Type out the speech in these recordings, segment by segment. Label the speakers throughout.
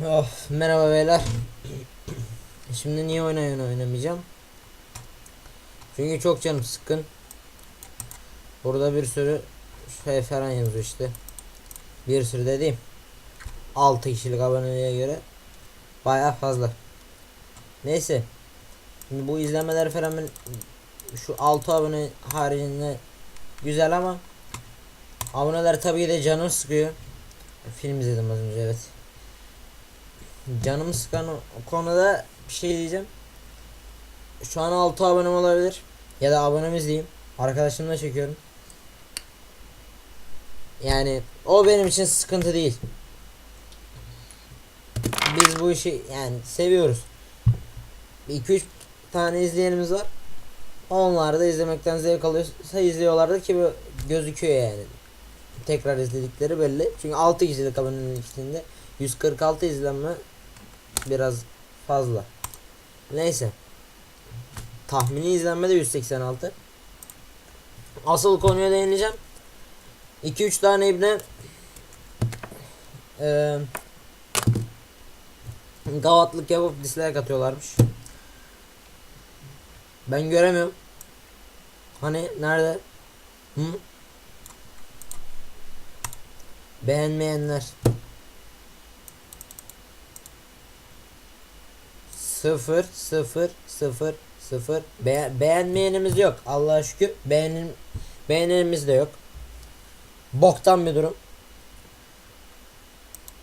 Speaker 1: Of, merhaba beyler. Şimdi niye oyun oynamayacağım? Çünkü çok canım sıkkın. Burada bir sürü şey falan yazıyor işte. Bir sürü dediğim 6 kişilik aboneliğe göre baya fazla. Neyse. Şimdi bu izlemeler falan şu 6 abone haricinde güzel ama aboneler tabii de canım sıkıyor. Film izledim az önce evet. Canımı sıkan konuda bir şey diyeceğim. Şu an 6 abonem olabilir. Ya da abonemiz diyeyim. Arkadaşımla çekiyorum. Yani o benim için sıkıntı değil. Biz bu işi yani seviyoruz. 2-3 tane izleyenimiz var. Onlar da izlemekten zevk alıyorsa izliyorlardı ki gözüküyor yani. Tekrar izledikleri belli. Çünkü 6 kişilik abonelik içinde 146 izlenme biraz fazla. Neyse. Tahmini izlenme de 186. Asıl konuya değineceğim. 2-3 tane ibne eee gavatlık yapıp dislike atıyorlarmış. Ben göremiyorum. Hani nerede? Hı? Beğenmeyenler. Sıfır sıfır sıfır sıfır. Be beğenmeyenimiz yok Allah'a şükür. Beğenim beğenenimiz de yok. Boktan bir durum.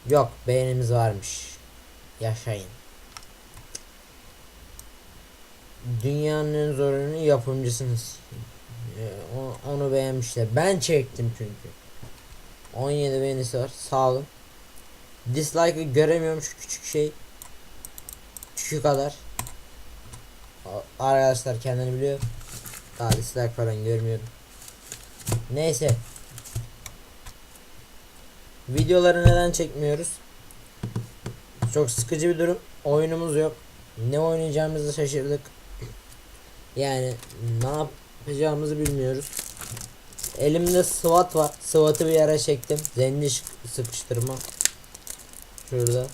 Speaker 1: Yok beğenimiz varmış. Yaşayın. Dünyanın en zor ürünü yapımcısınız. Ee, onu beğenmişler. Ben çektim çünkü. 17 beğenisi var. Sağ olun. Dislike'ı göremiyorum şu küçük şey şu kadar. Arkadaşlar kendini biliyor. Daha dislike falan görmüyorum. Neyse. Videoları neden çekmiyoruz? Çok sıkıcı bir durum. Oyunumuz yok. Ne oynayacağımızı şaşırdık. Yani ne yapacağımızı bilmiyoruz. Elimde SWAT var. SWAT'ı bir yere çektim. Zenci sıkıştırma. Şurada.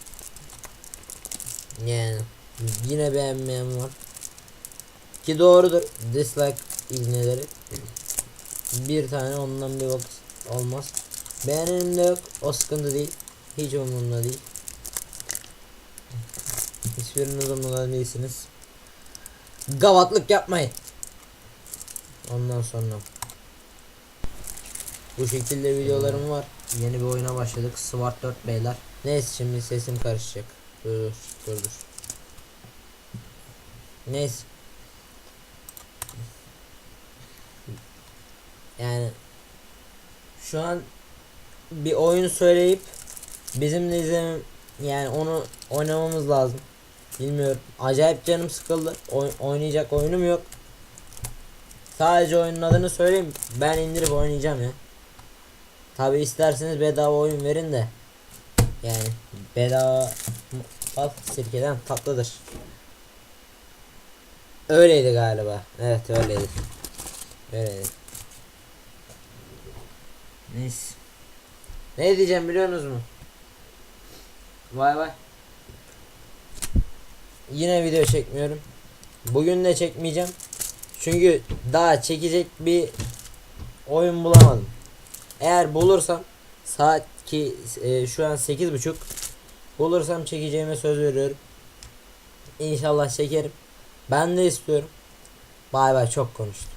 Speaker 1: Yani yine beğenmeyen var. Ki doğrudur. Dislike izneleri. Bir tane ondan bir vakit olmaz. Beğenenim de yok. O sıkıntı değil. Hiç umurumda değil. Hiçbiriniz umurumda değilsiniz. Gavatlık yapmayın. Ondan sonra bu şekilde videolarım var. Yeni bir oyuna başladık. SWAT 4 beyler. Neyse şimdi sesim karışacak. Dur dur dur. Neyse. Yani şu an bir oyun söyleyip bizim de izlemem yani onu oynamamız lazım. Bilmiyorum. Acayip canım sıkıldı. Oy- oynayacak oyunum yok. Sadece oyunun adını söyleyeyim. Ben indirip oynayacağım ya. Tabi isterseniz bedava oyun verin de. Yani bedava bal sirkeden tatlıdır. Öyleydi galiba. Evet öyleydi. Öyleydi. Neyse. Ne diyeceğim biliyorsunuz mu? Vay vay. Yine video çekmiyorum. Bugün de çekmeyeceğim. Çünkü daha çekecek bir oyun bulamadım. Eğer bulursam saat ki e, şu an sekiz buçuk bulursam çekeceğime söz veriyorum. İnşallah çekerim. Ben de istiyorum. Bay bay çok konuştum.